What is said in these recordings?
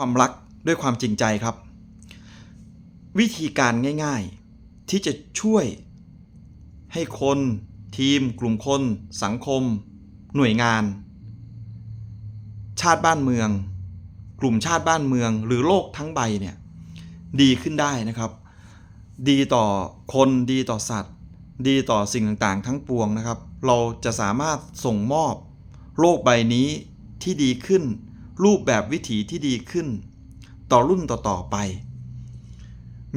ความรักด้วยความจริงใจครับ วิธีการง่ายๆ ที่จะช่วยให้คน ทีม กลุ่มคน สังคม หน่วยงาน ชาติบ้านเมือง กลุ่มชาติบ้านเมือง หรือโลกทั้งใบเนี่ยดีขึ้นได้นะครับ ดีต่อคนดีต่อสัตว์ ดีต่อสิ่งต่างๆ ทั้งปวงนะครับ เราจะสามารถส่งมอบโลกใบนี้ที่ดีขึ้น รูปแบบวิถีที่ดีขึ้น ต่อรุ่นต่อๆไป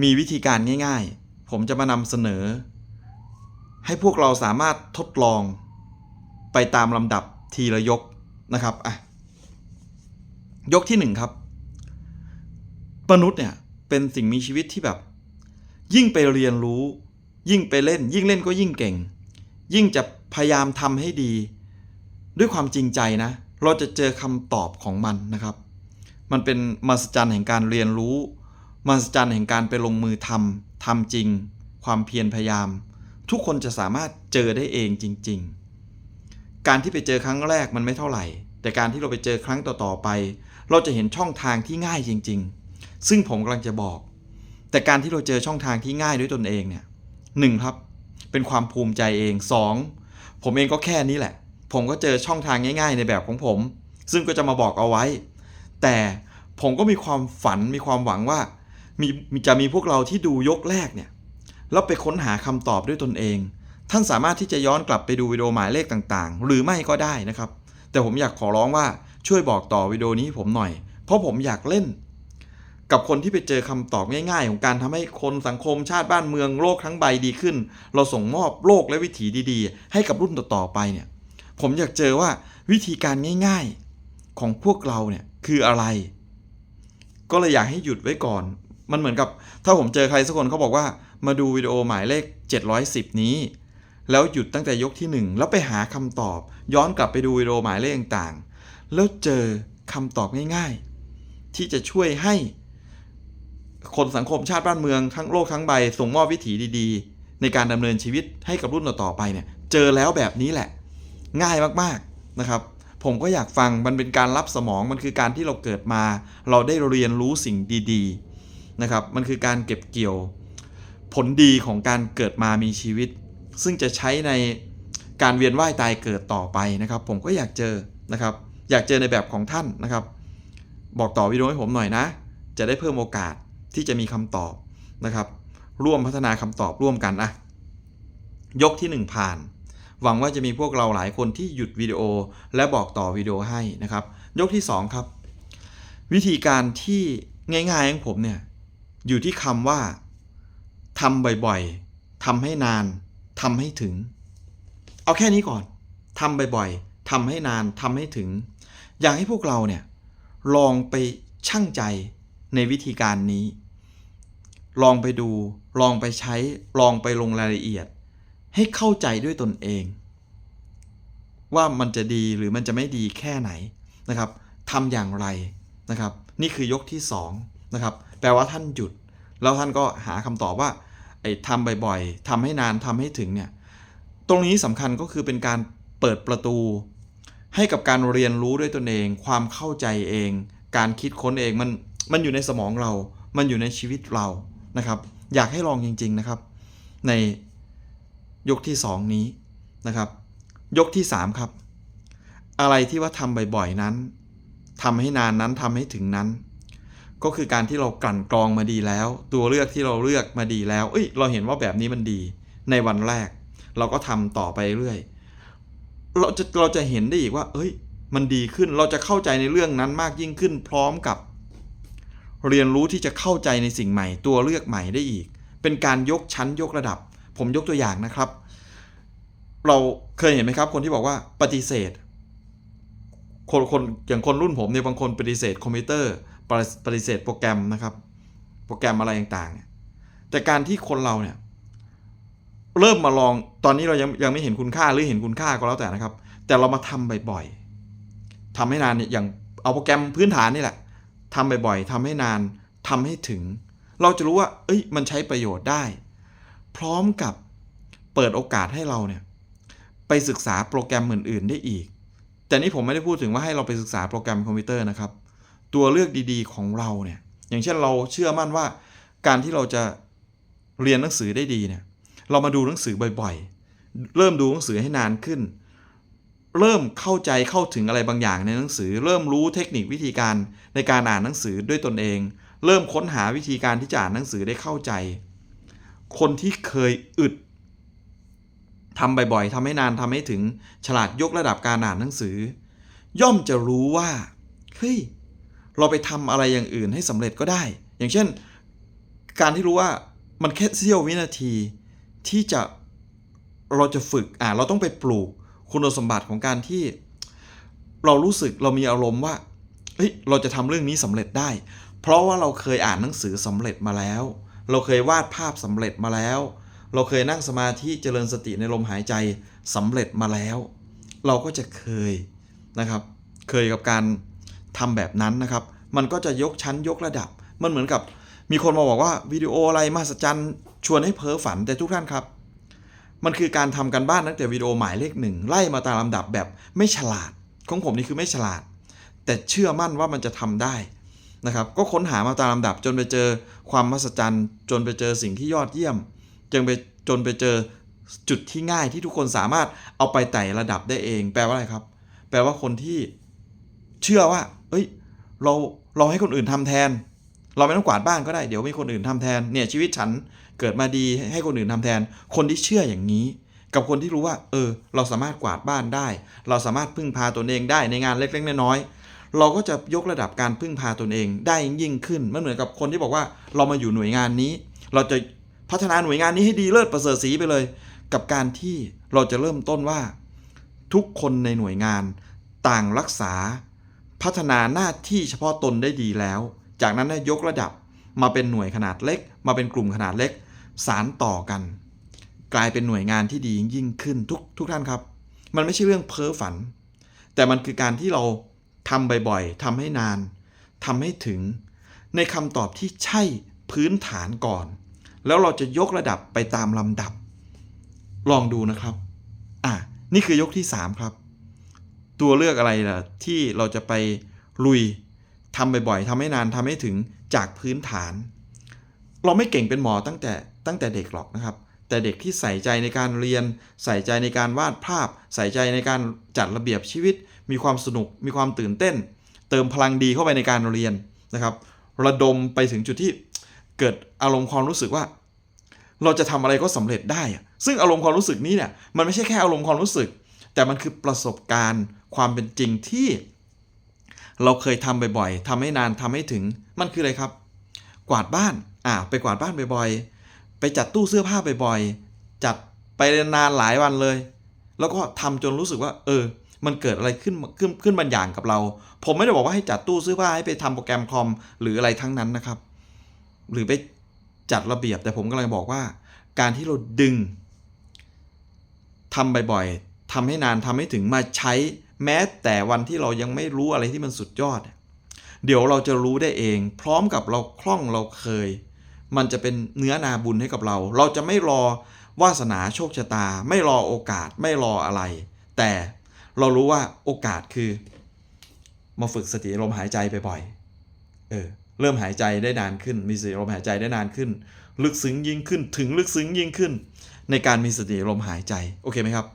มีวิธีการง่ายๆ ผมจะมานำเสนอ ให้พวกเราสามารถทดลอง ไปตามลำดับทีละยกนะครับอะยกที่หนึ่งครับ มนุษย์เนี่ยเป็นสิ่งมีชีวิตที่แบบ ยิ่งไปเรียนรู้ ยิ่งไปเล่น ยิ่งเล่นก็ยิ่งเก่ง ยิ่งจะพยายามทำให้ดี ด้วยความจริงใจนะ เราจะเจอคำตอบของมันนะครับ มันเป็นมหัศจรรย์แห่งการเรียนรู้มหัศจรรย์แห่งการไปลงมือทำทำจริง ความเพียรพยายาม ทุกคนจะสามารถเจอได้เองจริง ๆ การที่ไปเจอครั้งแรกมันไม่เท่าไหร่ แต่การที่เราไปเจอครั้งต่อๆไป เราจะเห็นช่องทางที่ง่ายจริง ๆ ซึ่งผมกำลังจะบอก แต่การที่เราเจอช่องทางที่ง่ายด้วยตนเองเนี่ยหนึ่งครับ เป็นความภูมิใจเองสองผมเองก็แค่นี้แหละ ผมก็เจอช่องทางง่าย ๆ ในแบบของผม ซึ่งก็จะมาบอกเอาไว้ แต่ผมก็มีความฝันมีความหวังว่ามีจะมีพวกเราที่ดูยกแรกเนี่ยแล้วไปค้นหาคำตอบด้วยตนเอง ท่านสามารถที่จะย้อนกลับไปดูวิดีโอหมายเลขต่างๆ หรือไม่ก็ได้นะครับ แต่ผมอยากขอร้องว่าช่วยบอกต่อวิดีโอนี้ผมหน่อย เพราะผมอยากเล่น กับคนที่ไปเจอคำตอบง่ายๆ ของการทำให้คนสังคมชาติบ้านเมืองโลกทั้งใบดีขึ้น เราส่งมอบโลกและวิถีดีๆ ให้กับรุ่นต่อๆไปเนี่ย ผมอยากเจอว่าวิธีการง่ายๆของพวกเราเนี่ยคืออะไร ก็เลยอยากให้หยุดไว้ก่อน มันเหมือนกับถ้าผมเจอใครสักคนเขาบอกว่า มาดูวิดีโอหมายเลข 710 นี้ แล้วหยุดตั้งแต่ยกที่ 1 แล้วไปหาคำตอบ ย้อนกลับไปดูวิดีโอหมายเลขต่างๆ แล้วเจอคำตอบง่าย ๆ ที่จะช่วยให้คนสังคมชาติบ้านเมืองทั้งโลกทั้งใบส่งมอบวิถีดีๆ ในการดำเนินชีวิตให้กับรุ่นต่อๆไปเนี่ยเจอแล้วแบบนี้แหละ ง่ายมากๆนะครับ ผมก็อยากฟังมันเป็นการรับสมองมันคือการที่เราเกิดมา เราได้เรียนรู้สิ่งดีๆนะครับมันคือการเก็บเกี่ยวผลดีของการเกิดมามีชีวิต ซึ่งจะใช้ในการเวียนว่ายตายเกิดต่อไปนะครับ ผมก็อยากเจอนะครับ อยากเจอในแบบของท่านนะครับ บอกต่อวิดีโอให้ผมหน่อยนะ จะได้เพิ่มโอกาสที่จะมีคำตอบนะครับ ร่วมพัฒนาคำตอบร่วมกันอะยกที่ 1 ผ่าน หวังว่าจะมีพวกเราหลายคนที่หยุดวิดีโอ และบอกต่อวิดีโอให้นะครับ ยกที่ 2 ครับ วิธีการที่ง่ายๆของผมเนี่ยอยู่ที่คำว่าทำบ่อยๆทำให้นานทำให้ถึง เอาแค่นี้ก่อนทำบ่อยๆทำให้นานทำให้ถึง อยากให้พวกเราเนี่ยลองไปชั่งใจในวิธีการนี้ ลองไปดู ลองไปใช้ ลองไปลงรายละเอียด ให้เข้าใจด้วยตนเอง ว่ามันจะดีหรือมันจะไม่ดีแค่ไหนนะครับทำอย่างไรนะครับ นี่คือยกที่2นะครับแปลว่าท่านหยุด แล้วท่านก็หาคำตอบว่าไอ้ทำบ่อยๆทำให้นานทำให้ถึงเนี่ยตรงนี้สำคัญก็คือเป็นการเปิดประตู ให้กับการเรียนรู้ด้วยตนเอง ความเข้าใจเอง การคิดค้นเองมันมันอยู่ในสมองเรา มันอยู่ในชีวิตเรานะครับ อยากให้ลองจริง ๆนะครับ ใน ยกที่ 2 นี้นะครับ ยกที่ 3 ครับ อะไรที่ว่าทำบ่อยๆนั้นทำให้นานนั้นทำให้ถึงนั้น ก็คือการที่เรากลั่นกรองมาดีแล้ว ตัวเลือกที่เราเลือกมาดีแล้ว เอ้ย เราเห็นว่าแบบนี้มันดี ในวันแรก เราก็ทำต่อไปเรื่อยเราจะเราจะเห็นได้อีกว่า เอ้ย มันดีขึ้นเราจะเข้าใจในเรื่องนั้นมากยิ่งขึ้น พร้อมกับ เรียนรู้ที่จะเข้าใจในสิ่งใหม่ ตัวเลือกใหม่ได้อีก เป็นการยกชั้นยกระดับ ผมยกตัวอย่างนะครับ เราเคยเห็นไหมครับ คนที่บอกว่าปฏิเสธ คนคนอย่างคนรุ่นผมเนี่ยบางคนปฏิเสธคอมพิวเตอร์ปฏิปฏิเสธโปรแกรมนะครับ โปรแกรมอะไรต่างๆเนี่ยแต่การที่คนเราเนี่ยเริ่มมาลองตอนนี้เรายังยังไม่เห็นคุณค่าหรือเห็นคุณค่าก็แล้วแต่นะครับ แต่เรามาทำบ่อยๆทำให้นานเนี่ยอย่างเอาโปรแกรมพื้นฐานนี่แหละทำบ่อยๆทำให้นานทำให้ถึง เราจะรู้ว่า เอ้ยมันใช้ประโยชน์ได้ พร้อมกับเปิดโอกาสให้เราเนี่ยไปศึกษาโปรแกรมอื่น ๆ ได้อีก แต่นี่ผมไม่ได้พูดถึงว่าให้เราไปศึกษาโปรแกรมคอมพิวเตอร์นะครับ ตัวเลือกดีๆของเราเนี่ยอย่างเช่นเราเชื่อมั่นว่าการที่เราจะเรียนหนังสือได้ดีเนี่ยเรามาดูหนังสือบ่อยๆ เริ่มดูหนังสือให้นานขึ้น เริ่มเข้าใจเข้าถึงอะไรบางอย่างในหนังสือ เริ่มรู้เทคนิควิธีการในการอ่านหนังสือด้วยตนเอง เริ่มค้นหาวิธีการที่จะอ่านหนังสือได้เข้าใจ คนที่เคยอึดทำบ่อยๆทำให้นานทำให้ถึงฉลาดยกระดับการอ่านหนังสือ ย่อมจะรู้ว่าเฮ้ยเราไปทำอะไรอย่างอื่นให้สำเร็จก็ได้ อย่างเช่น การที่รู้ว่ามันแค่เสี้ยววินาทีที่จะเราจะฝึกอ่าเราต้องไปปลูกคุณสมบัติของการที่ เรารู้สึกเรามีอารมณ์ว่าเฮ้ยเราจะทำเรื่องนี้สำเร็จได้ เพราะว่าเราเคยอ่านหนังสือสำเร็จมาแล้ว เราเคยวาดภาพสำเร็จมาแล้ว เราเคยนั่งสมาธิเจริญสติในลมหายใจสำเร็จมาแล้ว เราก็จะเคยนะครับ เคยกับการทำแบบนั้นนะครับ มันก็จะยกชั้นยกระดับ มันเหมือนกับมีคนมาบอกว่าวิดีโออะไรมหัศจรรย์ชวนให้เพ้อฝันแต่ทุกท่านครับ มันคือการทำกันบ้านตั้งแต่วิดีโอหมายเลขหนึ่งไล่มาตามลำดับแบบไม่ฉลาด ของผมนี่คือไม่ฉลาด แต่เชื่อมั่นว่ามันจะทำได้ นะครับ ก็ค้นหามาตามลำดับจนไปเจอความมหัศจรรย์ จนไปเจอสิ่งที่ยอดเยี่ยมจนไปจนไปเจอจุดที่ง่ายที่ทุกคนสามารถเอาไปไต่ระดับได้เอง แปลว่าอะไรครับ แปลว่าคนที่เชื่อว่า เอ้ย เราเราให้คนอื่นทำแทน เราไม่ต้องกวาดบ้านก็ได้เดี๋ยวมีคนอื่นทำแทนเนี่ยชีวิตฉันเกิดมาดีให้คนอื่นทำแทน คนที่เชื่ออย่างนี้ กับคนที่รู้ว่า เออ เราสามารถกวาดบ้านได้ เราสามารถพึ่งพาตนเองได้ในงานเล็กๆน้อยๆ เราก็จะยกระดับการพึ่งพาตนเองได้ยิ่งขึ้นมันเหมือนกับคนที่บอกว่าเรามาอยู่หน่วยงานนี้ เราจะพัฒนาหน่วยงานนี้ให้ดีเลิศประเสริฐสีไปเลย กับการที่เราจะเริ่มต้นว่า ทุกคนในหน่วยงานต่างรักษา พัฒนาหน้าที่เฉพาะตนได้ดีแล้ว จากนั้นได้ยกระดับมาเป็นหน่วยขนาดเล็ก มาเป็นกลุ่มขนาดเล็ก สารต่อกัน กลายเป็นหน่วยงานที่ดียิ่งขึ้นทุกทุกท่านครับ มันไม่ใช่เรื่องเพ้อฝัน แต่มันคือการที่เรา ทำบ่อยๆทำให้นานทำให้ถึง ในคำตอบที่ใช่พื้นฐานก่อน แล้วเราจะยกระดับไปตามลำดับ ลองดูนะครับอะนี่คือยกที่ 3 ครับ ตัวเลือกอะไรล่ะที่เราจะไปลุยทำบ่อยๆทำให้นานทำให้ถึงจากพื้นฐาน เราไม่เก่งเป็นหมอตั้งแต่ตั้งแต่เด็กหรอกนะครับ แต่เด็กที่ใส่ใจในการเรียน ใส่ใจในการวาดภาพ ใส่ใจในการจัดระเบียบชีวิต มีความสนุก มีความตื่นเต้น เติมพลังดีเข้าไปในการเรียนนะครับระดมไปถึงจุดที่เกิดอารมณ์ความรู้สึกว่า เราจะทำอะไรก็สำเร็จได้ ซึ่งอารมณ์ความรู้สึกนี้เนี่ยมันไม่ใช่แค่อารมณ์ความรู้สึก แต่มันคือประสบการณ์ความเป็นจริงที่ เราเคยทำบ่อยๆทำให้นานทำให้ถึงมันคืออะไรครับ กวาดบ้านอ่าไปกวาดบ้านบ่อยๆ ไปจัดตู้เสื้อผ้าบ่อยๆจัดไปนานหลายวันเลย แล้วก็ทำจนรู้สึกว่า เออ มันเกิดอะไรขึ้นขึ้นขึ้นบางอย่างกับเรา ผมไม่ได้บอกว่าให้จัดตู้เสื้อผ้าให้ไปทำโปรแกรมคอมหรืออะไรทั้งนั้นนะครับ หรือไปจัดระเบียบแต่ผมกำลังบอกว่า การที่เราดึงทำบ่อยๆทำให้นานทำให้ถึงมาใช้ แม้แต่วันที่เรายังไม่รู้อะไรที่มันสุดยอด เดี๋ยวเราจะรู้ได้เอง พร้อมกับเราคล่องเราเคย มันจะเป็นเนื้อนาบุญให้กับเรา เราจะไม่รอวาสนาโชคชะตา ไม่รอโอกาสไม่รออะไร แต่ เรารู้ว่าโอกาสคือ มาฝึกสติลมหายใจบ่อยๆเออเริ่มหายใจได้นานขึ้น มีสติลมหายใจได้นานขึ้น ลึกซึ้งยิ่งขึ้น ถึงลึกซึ้งยิ่งขึ้น ในการมีสติลมหายใจโอเคไหมครับ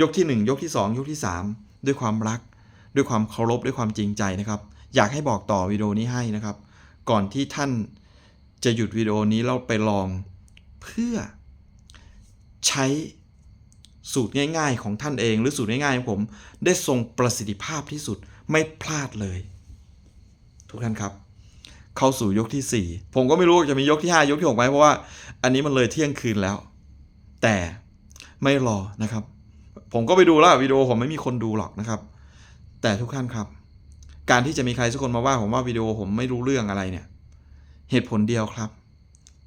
ยกที่ 1 ยกที่ 2 ยกที่ 3 ด้วยความรัก ด้วยความเคารพด้วยความจริงใจนะครับ อยากให้บอกต่อวิดีโอนี้ให้นะครับ ก่อนที่ท่านจะหยุดวิดีโอนี้แล้วไปลองเพื่อใช้ สูตรง่าย ๆ ของท่านเอง หรือสูตรง่ายๆของผม ได้ทรงประสิทธิภาพที่สุดไม่พลาดเลย ทุกท่านครับ เข้าสู่ยกที่ 4 ผมก็ไม่รู้จะมียกที่ 5 ยกที่6ไหมเพราะว่าอันนี้มันเลยเที่ยงคืนแล้ว แต่ไม่รอนะครับ ผมก็ไปดูแล้ววิดีโอผมไม่มีคนดูหรอกนะครับ แต่ทุกท่านครับ การที่จะมีใครสักคนมาว่าผมว่าวิดีโอผมไม่รู้เรื่องอะไรเนี่ย เหตุผลเดียวครับ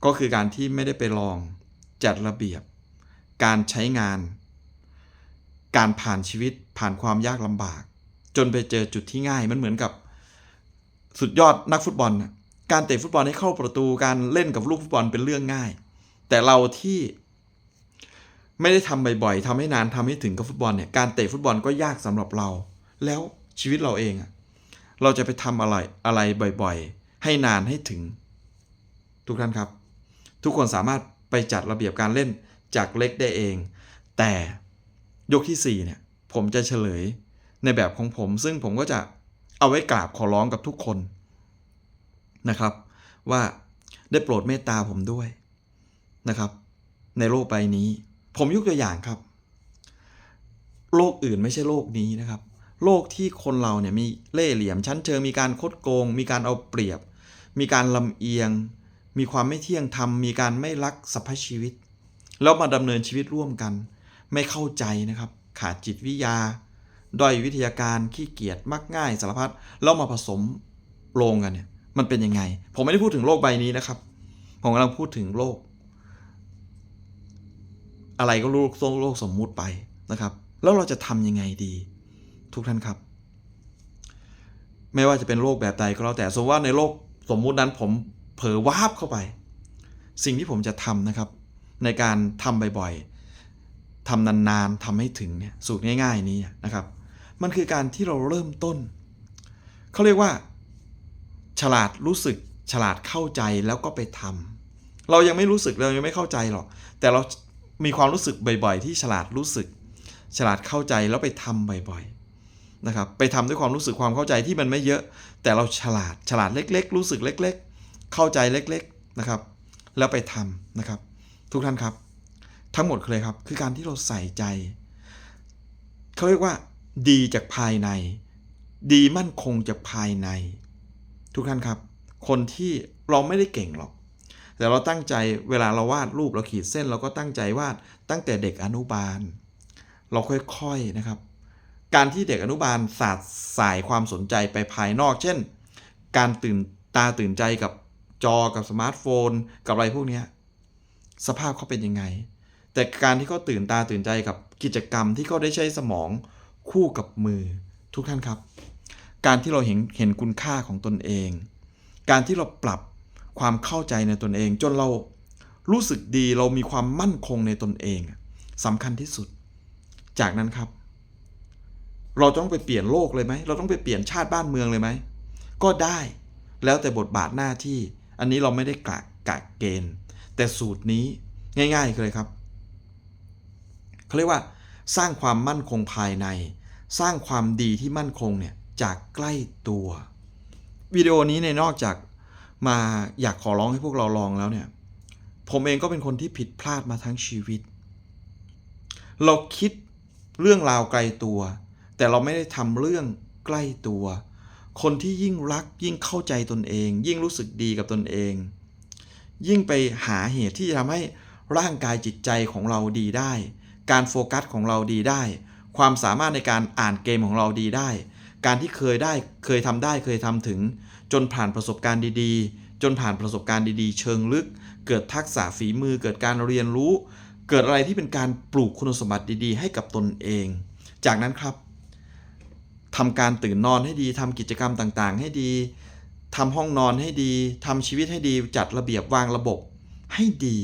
ก็คือการที่ไม่ได้ไปลองจัดระเบียบ การใช้งาน การผ่านชีวิตผ่านความยากลำบาก จนไปเจอจุดที่ง่ายมันเหมือนกับ สุดยอดนักฟุตบอลน่ะการเตะฟุตบอลให้เข้าประตูการเล่นกับลูกฟุตบอลเป็นเรื่องง่าย แต่เราที่ไม่ได้ทำบ่อยๆทำให้นานทำให้ถึงกับฟุตบอลเนี่ยการเตะฟุตบอลก็ยากสำหรับเรา แล้วชีวิตเราเองเราจะไปทำอะไรอะไรบ่อยๆ ให้นานให้ถึง ทุกท่านครับ ทุกคนสามารถไปจัดระเบียบการเล่นจากเล็กได้เอง แต่ ยกที่4เนี่ยผมจะเฉลยในแบบของผม ซึ่งผมก็จะเอาไว้กราบขอร้องกับทุกคนนะครับ ว่าได้โปรดเมตตาผมด้วยนะครับ ในโลกใบนี้ ผมยกตัวอย่างครับ โลกอื่นไม่ใช่โลกนี้นะครับ โลกที่คนเราเนี่ยมีเล่ห์เหลี่ยมชั้นเชิงมีการคดโกง มีการเอาเปรียบ มีการลำเอียง มีความไม่เที่ยงธรรมมีการไม่รักสรรพชีวิต แล้วมาดำเนินชีวิตร่วมกัน ไม่เข้าใจนะครับ ขาดจิตวิทยา ด้อยวิทยาการขี้เกียจมักง่ายสารพัดแล้วมาผสมโรงกันเนี่ยมันเป็นยังไง ผมไม่ได้พูดถึงโลกใบนี้นะครับ ผมกำลังพูดถึงโลก อะไรก็โลกโลกสมมุติไปนะครับ แล้วเราจะทำยังไงดี ทุกท่านครับ ไม่ว่าจะเป็นโลกแบบใดก็แล้วแต่สมมติว่าในโลกสมมุตินั้นผมเผลอวาบเข้าไป สิ่งที่ผมจะทำนะครับ ในการทำบ่อยๆ ทำนานๆทำให้ถึงเนี่ยสูตรง่าย ๆ นี้นะครับ มันคือการที่เราเริ่มต้น เขาเรียกว่า ฉลาดรู้สึก ฉลาดเข้าใจแล้วก็ไปทำเรายังไม่รู้สึกเรายังไม่เข้าใจหรอก แต่เรามีความรู้สึกบ่อย ๆ ที่ฉลาดรู้สึก ฉลาดเข้าใจแล้วไปทำบ่อย ๆ นะครับ ไปทำด้วยความรู้สึกความเข้าใจที่มันไม่เยอะ แต่เราฉลาดฉลาดเล็ก ๆ รู้สึกเล็ก ๆ เข้าใจเล็ก ๆ นะครับ แล้วไปทำนะครับ ทุกท่านครับ ทั้งหมดเลยครับ คือการที่เราใส่ใจ เขาเรียกว่า ดีจากภายใน ดีมั่นคงจากภายใน ทุกท่านครับ คนที่เราไม่ได้เก่งหรอก แต่เราตั้งใจเวลาเราวาดรูปเราขีดเส้น เราก็ตั้งใจวาดตั้งแต่เด็กอนุบาล เราค่อยๆนะครับ การที่เด็กอนุบาลสาดสายความสนใจไปภายนอก เช่น การตื่นตาตื่นใจกับจอกับสมาร์ทโฟน กับอะไรพวกนี้สภาพเขาเป็นยังไง แต่การที่เขาตื่นตาตื่นใจกับกิจกรรมที่เขาได้ใช้สมองคู่กับมือทุกท่านครับ การที่เราเห็นเห็นคุณค่าของตนเอง การที่เราปรับความเข้าใจในตนเอง จนเรารู้สึกดีเรามีความมั่นคงในตนเองสำคัญที่สุด จากนั้นครับ เราต้องไปเปลี่ยนโลกเลยไหมเราต้องไปเปลี่ยนชาติบ้านเมืองเลยไหมก็ได้แล้วแต่บทบาทหน้าที่ อันนี้เราไม่ได้กะกะเกณฑ์ แต่สูตรนี้ง่าย ๆ เลยครับ เขาเรียกว่าสร้างความมั่นคงภายใน สร้างความดีที่มั่นคงเนี่ยจากใกล้ตัว วิดีโอนี้ในนอกจากมาอยากขอร้องให้พวกเราลองแล้วเนี่ย ผมเองก็เป็นคนที่ผิดพลาดมาทั้งชีวิต เราคิดเรื่องราวไกลตัว แต่เราไม่ได้ทำเรื่องใกล้ตัว คนที่ยิ่งรักยิ่งเข้าใจตนเอง ยิ่งรู้สึกดีกับตนเอง ยิ่งไปหาเหตุที่จะทำให้ร่างกายจิตใจของเราดีได้ การโฟกัสของเราดีได้ ความสามารถในการอ่านเกมของเราดีได้ การที่เคยได้เคยทำได้เคยทำถึง จนผ่านประสบการณ์ดีๆ จนผ่านประสบการณ์ดีๆ เชิงลึก เกิดทักษะฝีมือ เกิดการเรียนรู้ เกิดอะไรที่เป็นการปลูกคุณสมบัติดีๆ ให้กับตนเอง จากนั้นครับทำการตื่นนอนให้ดีทำกิจกรรมต่างๆ ให้ดีทำห้องนอนให้ดีทำชีวิตให้ดีจัดระเบียบวางระบบ ให้ดี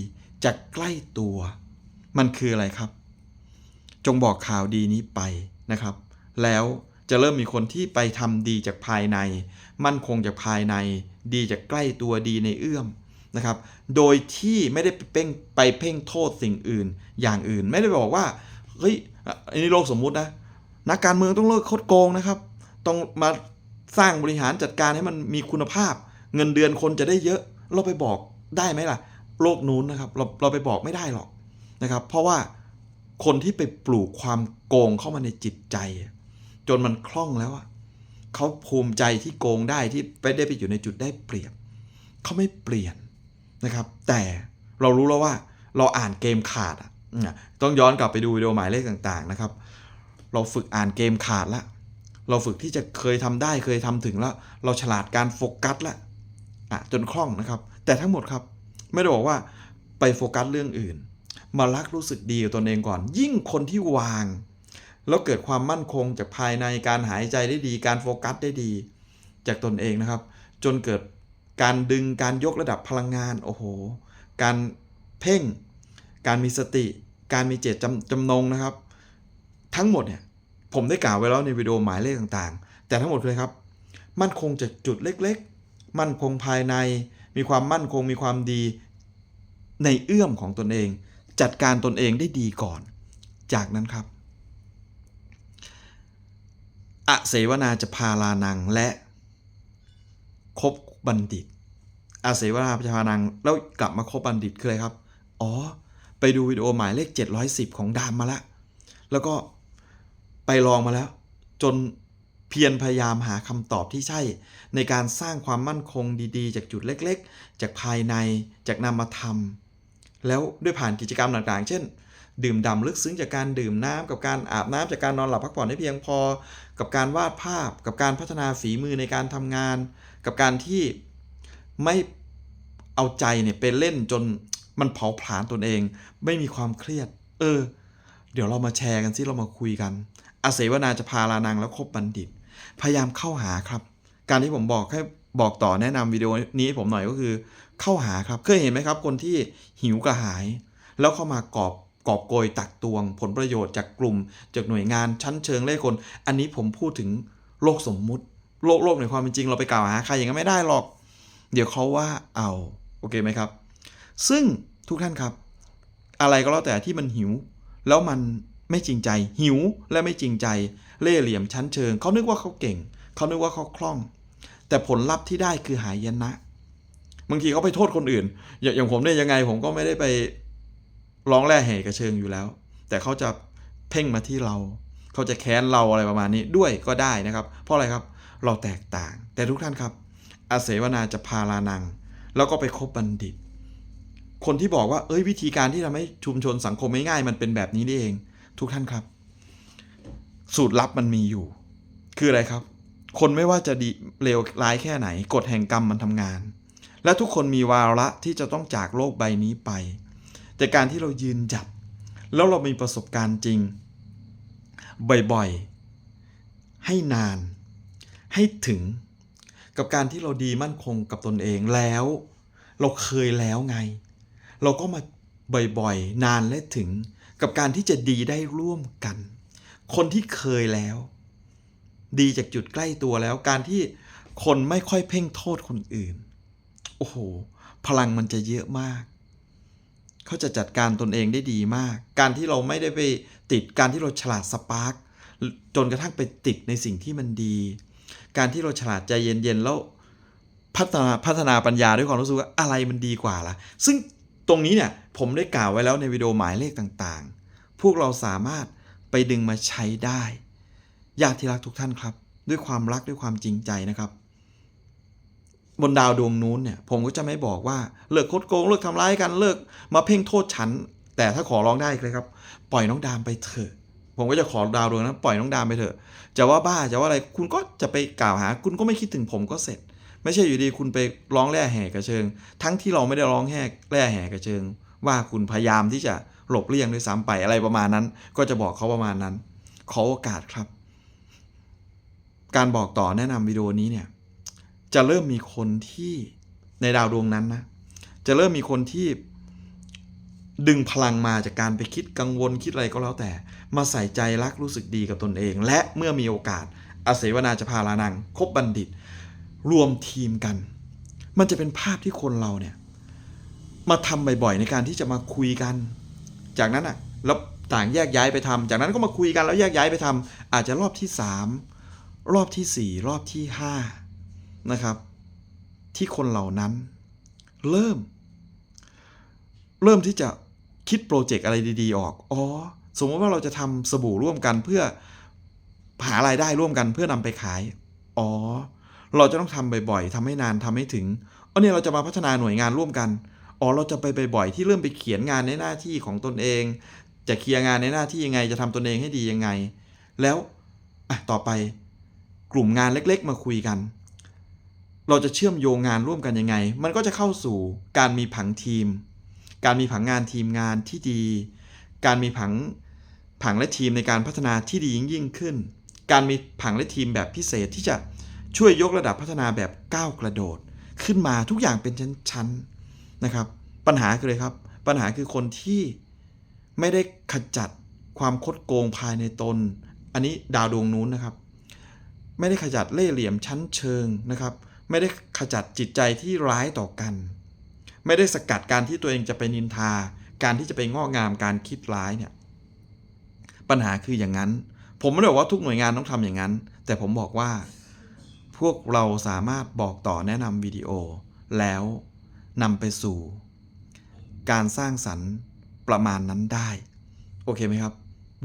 จากใกล้ตัว มันคืออะไรครับ จงบอกข่าวดีนี้ไปนะครับ แล้วจะเริ่มมีคนที่ไปทำดีจากภายใน มั่นคงจากภายใน ดีจากใกล้ตัวดีในเอื้อมนะครับ โดยที่ไม่ได้ไปเพ่งไปเพ่งโทษสิ่งอื่น อย่างอื่นไม่ได้บอกว่าเฮ้ยอันนี้โลกสมมุตินะนักการเมืองต้องเลิกคดโกงนะครับ ต้องมาสร้างบริหารจัดการให้มันมีคุณภาพ เงินเดือนคนจะได้เยอะ เราไปบอกได้ไหมล่ะ โลกนู้นนะครับ เราเราไปบอกไม่ได้หรอกนะครับ เพราะว่า คนที่ไปปลูกความโกงเข้ามาในจิตใจ จนมันคล่องแล้วอะเขาภูมิใจที่โกงได้ที่ไปได้ไปอยู่ในจุดได้เปรียบเขาไม่เปลี่ยนนะครับ แต่เรารู้แล้วว่าเราอ่านเกมขาดอะต้องย้อนกลับไปดูวิดีโอหมายเลขต่างๆนะครับ เราฝึกอ่านเกมขาดละเราฝึกที่จะเคยทำได้เคยทำถึงแล้ว เราฉลาดการโฟกัสละอะจนคล่องนะครับ แต่ทั้งหมดครับ ไม่ได้บอกว่าไปโฟกัสเรื่องอื่น มารักรู้สึกดีกับตนเองก่อน ยิ่งคนที่วาง แล้วเกิดความมั่นคงจากภายในการหายใจได้ดี การโฟกัสได้ดี จากตนเองนะครับ จนเกิดการดึงการยกระดับพลังงานโอ้โห การเพ่ง การมีสติ การมีเจตจำจำนงนะครับ ทั้งหมดเนี่ยผมได้กล่าวไว้แล้วในวิดีโอหมายเลขต่างๆ แต่ทั้งหมดเลยครับ มั่นคงจากจุดเล็กๆ มั่นคงภายใน มีความมั่นคงมีความดีในเอื้อมของตนเอง จัดการตนเองได้ดีก่อน จากนั้นครับ อเสวนาจะพาลานังและคบบัณฑิต อาเสวนาจะพานังแล้วกลับมาคบบัณฑิตคืออะไรครับ อ๋อ ไปดูวิดีโอหมายเลข 710 ของดามมาแล้วแล้วก็ไปลองมาแล้ว จนเพียรพยายามหาคำตอบที่ใช่ ในการสร้างความมั่นคงดีๆ จากจุดเล็กๆ จากภายในจากนามธรรม แล้วด้วยผ่านกิจกรรมต่างๆ เช่น ดื่มด่ำลึกซึ้งจากการดื่มน้ำกับการอาบน้ำจากการนอนหลับพักผ่อนให้เพียงพอ กับการวาดภาพ กับการพัฒนาฝีมือในการทำงาน กับการที่ไม่เอาใจเนี่ยไปเล่นจนมันเผาผลาญตนเอง ไม่มีความเครียด เออ เดี๋ยวเรามาแชร์กันสิเรามาคุยกัน อาเสวนาจะพาลานังแล้วคบบัณฑิต พยายามเข้าหาครับ การที่ผมบอกให้บอกต่อแนะนำวิดีโอนี้ผมหน่อยก็คือ เข้าหาครับ เคยเห็นไหมครับ คนที่หิวกระหาย แล้วเข้ามากอบกอบโกยตักตวง ผลประโยชน์จากกลุ่ม จากหน่วยงานชั้นเชิงเล่คน อันนี้ผมพูดถึงโลกสมมุติ โลกโลกในความเป็นจริงเราไปกล่าวหาใครอย่างนั้นไม่ได้หรอก เดี๋ยวเขาว่าเอาโอเคไหมครับ ซึ่งทุกท่านครับ อะไรก็แล้วแต่ที่มันหิว แล้วมันไม่จริงใจ หิวและไม่จริงใจ เล่เหลี่ยมชั้นเชิงเขานึกว่าเขาเก่งเขานึกว่าเขาคล่อง แต่ผลลัพธ์ที่ได้คือหายนะ บางทีเขาไปโทษคนอื่น อย่างผมเนี่ยยังไงผมก็ไม่ได้ไปร้องแร่แห่กระเชิงอยู่แล้ว แต่เขาจะเพ่งมาที่เราเขาจะแค้นเราอะไรประมาณนี้ด้วยก็ได้นะครับ เพราะอะไรครับเราแตกต่าง แต่ทุกท่านครับ อาเสวนาจะพาลานัง แล้วก็ไปคบบัณฑิต คนที่บอกว่าเอ้ยวิธีการที่ทำให้ชุมชนสังคมไม่ง่ายมันเป็นแบบนี้นี่เอง ทุกท่านครับ สูตรลับมันมีอยู่ คืออะไรครับ คนไม่ว่าจะดีเลวร้ายแค่ไหนกฎแห่งกรรมมันทำงาน และทุกคนมีวาระที่จะต้องจากโลกใบนี้ไป แต่การที่เรายืนจับแล้วเรามีประสบการณ์จริง บ่อยๆ ให้นาน ให้ถึง กับการที่เราดีมั่นคงกับตนเองแล้ว เราเคยแล้วไง เราก็มาบ่อยๆ นานและถึง กับการที่จะดีได้ร่วมกัน คนที่เคยแล้ว ดีจากจุดใกล้ตัวแล้วการที่คนไม่ค่อยเพ่งโทษคนอื่น โอ้โห พลังมันจะเยอะมาก เขาจะจัดการตนเองได้ดีมาก การที่เราไม่ได้ไปติดการที่เราฉลาดสปาร์กจนกระทั่งไปติดในสิ่งที่มันดี การที่เราฉลาดใจเย็นๆแล้วพัฒนาพัฒนาปัญญาด้วยความรู้สึกว่าอะไรมันดีกว่าล่ะ ซึ่งตรงนี้เนี่ยผมได้กล่าวไว้แล้วในวิดีโอหมายเลขต่างๆ พวกเราสามารถไปดึงมาใช้ได้ ญาติที่รักทุกท่านครับ ด้วยความรักด้วยความจริงใจนะครับ บนดาวดวงนู้นเนี่ยผมก็จะไม่บอกว่าเลิกคดโกงเลิกทำร้ายกันเลิกมาเพ่งโทษฉัน แต่ถ้าขอร้องได้เลยครับ ปล่อยน้องดามไปเถอะ ผมก็จะขอดาวดวงนั้นปล่อยน้องดามไปเถอะ จะว่าบ้าจะว่าอะไรคุณก็จะไปกล่าวหา คุณก็ไม่คิดถึงผมก็เสร็จ ไม่ใช่อยู่ดีคุณไปร้องแร่แห่กระเชิง ทั้งที่เราไม่ได้ร้องแห่แร่แห่กระเชิง ว่าคุณพยายามที่จะหลบเลี่ยงด้วยซ้ำไปอะไรประมาณนั้น ก็จะบอกเขาประมาณนั้น ขอโอกาสครับ การบอกต่อแนะนำวิดีโอนี้เนี่ย จะเริ่มมีคนที่ในดาวดวงนั้นนะ จะเริ่มมีคนที่ดึงพลังมาจากการไปคิดกังวลคิดอะไรก็แล้วแต่ มาใส่ใจรักรู้สึกดีกับตนเอง และเมื่อมีโอกาส อาเสวนาจะพาลานัง คบบัณฑิต รวมทีมกัน มันจะเป็นภาพที่คนเราเนี่ย มาทำบ่อยๆในการที่จะมาคุยกัน จากนั้นอะแล้วต่างแยกย้ายไปทำจากนั้นก็มาคุยกันแล้วแยกย้ายไปทำอาจจะรอบที่สามรอบที่สี่รอบที่ห้า นะครับ ที่คนเหล่านั้นเริ่ม เริ่มที่จะคิดโปรเจกต์อะไรดีๆ ออก อ๋อ สมมติว่าเราจะทำสบู่ร่วมกันเพื่อหารายได้ร่วมกันเพื่อนำไปขาย อ๋อ เราจะต้องทำบ่อยๆทำให้นานทำให้ถึงอ๋อเนี่ยเราจะมาพัฒนาหน่วยงานร่วมกัน อ๋อ เราจะไปบ่อยๆที่เริ่มไปเขียนงานในหน้าที่ของตนเอง จะเคลียร์งานในหน้าที่ยังไง จะทำตนเองให้ดียังไง แล้ว อะ ต่อไป กลุ่มงานเล็ก ๆ มาคุยกัน เราจะเชื่อมโยงงานร่วมกันยังไง มันก็จะเข้าสู่การมีผังทีม การมีผังงานทีมงานที่ดี การมีผังผังและทีมในการพัฒนาที่ดียิ่งยิ่งขึ้น การมีผังและทีมแบบพิเศษที่จะช่วยยกระดับพัฒนาแบบก้าวกระโดด ขึ้นมาทุกอย่างเป็นชั้นๆนะครับ ปัญหาคืออะไรครับ ปัญหาคือคนที่ไม่ได้ขจัดความคดโกงภายในตน อันนี้ดาวดวงนู้นนะครับ ไม่ได้ขจัดเล่ห์เหลี่ยมชั้นเชิงนะครับ ไม่ได้ขจัดจิตใจที่ร้ายต่อกัน ไม่ได้สกัดการที่ตัวเองจะไปนินทา การที่จะไปงอกงามการคิดร้ายเนี่ยปัญหาคืออย่างนั้น ผมไม่ได้บอกว่าทุกหน่วยงานต้องทำอย่างนั้น แต่ผมบอกว่า พวกเราสามารถบอกต่อแนะนำวิดีโอ แล้วนำไปสู่ การสร้างสรรค์ประมาณนั้นได้ โอเคไหมครับ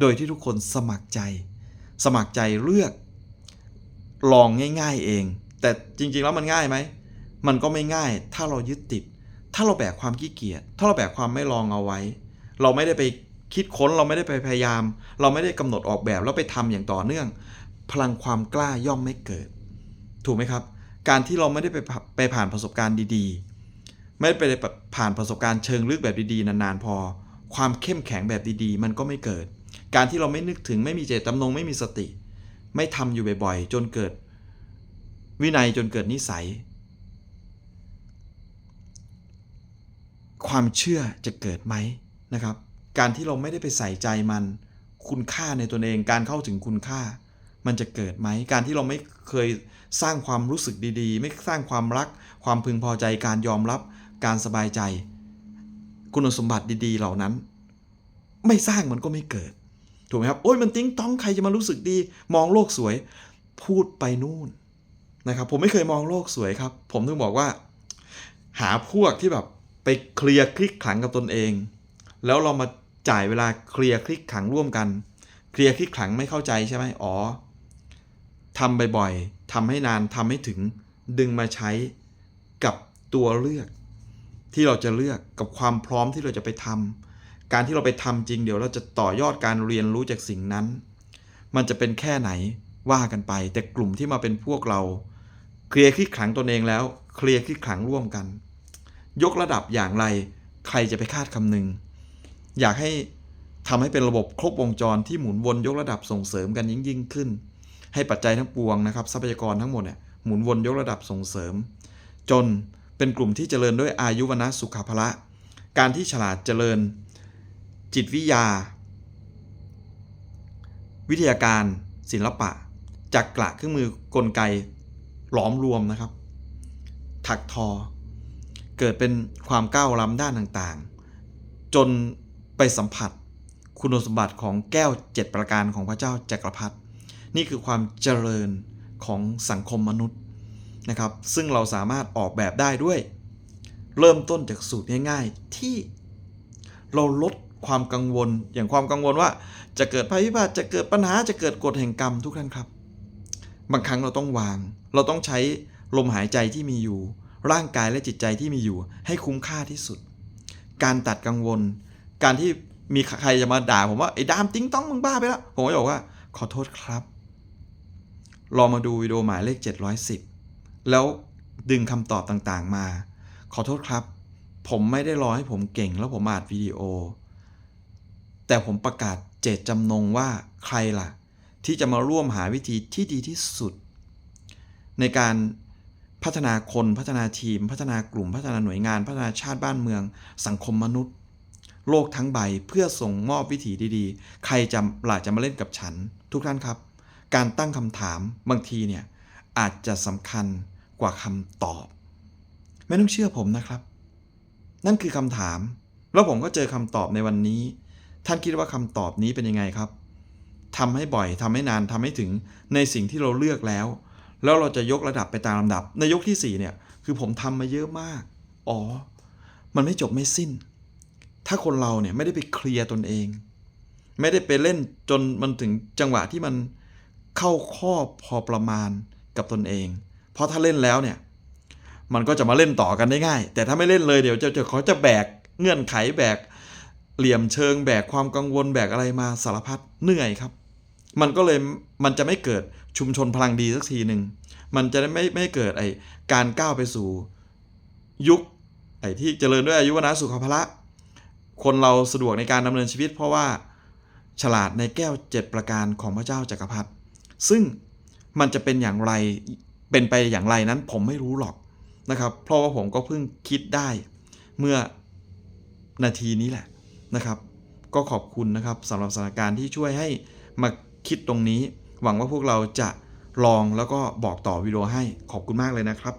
โดยที่ทุกคนสมัครใจ สมัครใจเลือก ลองง่าย ๆ เอง แต่จริงๆแล้วมันง่ายไหม มันก็ไม่ง่าย ถ้าเรายึดติด ถ้าเราแบกความขี้เกียจ ถ้าเราแบกความไม่ลองเอาไว้ เราไม่ได้ไปคิดค้น เราไม่ได้ไปพยายาม เราไม่ได้กำหนดออกแบบแล้วไปทำอย่างต่อเนื่อง พลังความกล้าย่อมไม่เกิด ถูกไหมครับ การที่เราไม่ได้ไปไปผ่านประสบการณ์ดีๆ ไม่ได้ไปผ่านประสบการณ์เชิงลึกแบบดีๆนานๆพอ ความเข้มแข็งแบบดีๆ มันก็ไม่เกิด การที่เราไม่นึกถึงไม่มีเจตจำนงไม่มีสติ ไม่ทำอยู่บ่อยๆ จนเกิด วินัยจนเกิดนิสัย ความเชื่อจะเกิดไหมนะครับ การที่เราไม่ได้ไปใส่ใจมันคุณค่าในตนเองการเข้าถึงคุณค่า มันจะเกิดไหมการที่เราไม่เคยสร้างความรู้สึกดีๆ ไม่สร้างความรัก ความพึงพอใจการยอมรับการสบายใจ คุณสมบัติดีๆ เหล่านั้น ไม่สร้างมันก็ไม่เกิด ถูกไหมครับ โอ้ยมันติ้งต้องใครจะมารู้สึกดี มองโลกสวย พูดไปนู่น นะครับผมไม่เคยมองโลกสวยครับ ผมถึงบอกว่า หาพวกที่แบบไปเคลียร์คลิกขังกับตนเอง แล้วเรามาจ่ายเวลาเคลียร์คลิกขังร่วมกัน เคลียร์คลิกขังไม่เข้าใจใช่ไหมอ๋อทำบ่อยๆทำให้นานทำให้ถึงดึงมาใช้กับตัวเลือก ที่เราจะเลือกกับความพร้อมที่เราจะไปทำการที่เราไปทำจริงเดี๋ยวเราจะต่อยอดการเรียนรู้จากสิ่งนั้น มันจะเป็นแค่ไหนว่ากันไป แต่กลุ่มที่มาเป็นพวกเรา เคลียร์คลิกขังตนเองแล้ว เคลียร์คลิกขังร่วมกัน ยกระดับอย่างไร ใครจะไปคาดคำนึง อยากให้ทำให้เป็นระบบครบวงจรที่หมุนวนยกระดับส่งเสริมกันยิ่งยิ่งขึ้น ให้ปัจจัยทั้งปวงนะครับทรัพยากรทั้งหมดเนี่ยหมุนวนยกระดับส่งเสริม จนเป็นกลุ่มที่เจริญด้วยอายุวนะสุขภละ การที่ฉลาดเจริญ จิตวิทยา วิทยาการ ศิลปะจักกระเครื่องมือกลไก หลอมรวมนะครับ ถักทอ เกิดเป็นความก้าวล้ำด้านต่างๆ จนไปสัมผัสคุณสมบัติของแก้ว 7 ประการของพระเจ้าจักรพรรดินี่คือความเจริญของสังคมมนุษย์นะครับ ซึ่งเราสามารถออกแบบได้ด้วย เริ่มต้นจากสูตรง่ายๆ ที่เราลดความกังวลอย่างความกังวลว่า จะเกิดภัยพิบัติจะเกิดปัญหาจะเกิดกฎแห่งกรรมทุกท่านครับ บางครั้งเราต้องวาง เราต้องใช้ลมหายใจที่มีอยู่ ร่างกายและจิตใจที่มีอยู่ ให้คุ้มค่าที่สุด การตัดกังวล การที่มีใครจะมาด่าผมว่าไอ้ดามติ้งต้องมึงบ้าไปแล้ว ผมก็บอกว่า ขอโทษครับลองมาดูวิดีโอหมายเลข 710 แล้วดึงคำตอบต่างๆมา ขอโทษครับ ผมไม่ได้รอให้ผมเก่งแล้วผมอัดวิดีโอ แต่ผมประกาศเจตจำนงว่าใครล่ะ ที่จะมาร่วมหาวิธีที่ดีที่สุด ในการพัฒนาคนพัฒนาทีม พัฒนากลุ่ม พัฒนาหน่วยงาน พัฒนาชาติบ้านเมือง สังคมมนุษย์ โลกทั้งใบเพื่อส่งมอบวิถีดีๆ ใครจะหล่ะจะมาเล่นกับฉัน ทุกท่านครับ การตั้งคำถามบางทีเนี่ยอาจจะสำคัญกว่าคำตอบ ไม่ต้องเชื่อผมนะครับ นั่นคือคำถาม แล้วผมก็เจอคำตอบในวันนี้ ท่านคิดว่าคำตอบนี้เป็นยังไงครับทำให้บ่อยทำให้นานทำให้ถึงในสิ่งที่เราเลือกแล้ว แล้วเราจะยกระดับไปตามลำดับ ในยกที่4เนี่ยคือผมทำมาเยอะมาก อ๋อ มันไม่จบไม่สิ้น ถ้าคนเราเนี่ยไม่ได้ไปเคลียร์ตนเอง ไม่ได้ไปเล่นจนมันถึงจังหวะที่มันเข้าข้อพอประมาณกับตนเอง เพราะถ้าเล่นแล้วเนี่ย มันก็จะมาเล่นต่อกันได้ง่าย แต่ถ้าไม่เล่นเลยเดี๋ยวจะเขาจะแบกเงื่อนไขแบก เหลี่ยมเชิงแบกความกังวลแบกอะไรมาสารพัดเหนื่อยครับ มันก็เลยมันจะไม่เกิด ชุมชนพลังดีสักทีหนึ่งมันจะไม่ไม่เกิดไอการก้าวไปสู่ ยุคไอที่เจริญด้วยอายุวนะสุขภละคนเราสะดวกในการดำเนินชีวิต เพราะว่าฉลาดในแก้ว 7 ประการของพระเจ้าจักรพรรดิซึ่งมันจะเป็นอย่างไรเป็นไปอย่างไรนั้นผมไม่รู้หรอกนะครับ เพราะว่าผมก็เพิ่งคิดได้เมื่อนาทีนี้แหละนะครับ ก็ขอบคุณนะครับสำหรับสถานการณ์ที่ช่วยให้มาคิดตรงนี้ หวังว่าพวกเราจะลองแล้วก็บอกต่อวิดีโอให้ขอบคุณมากเลยนะครับ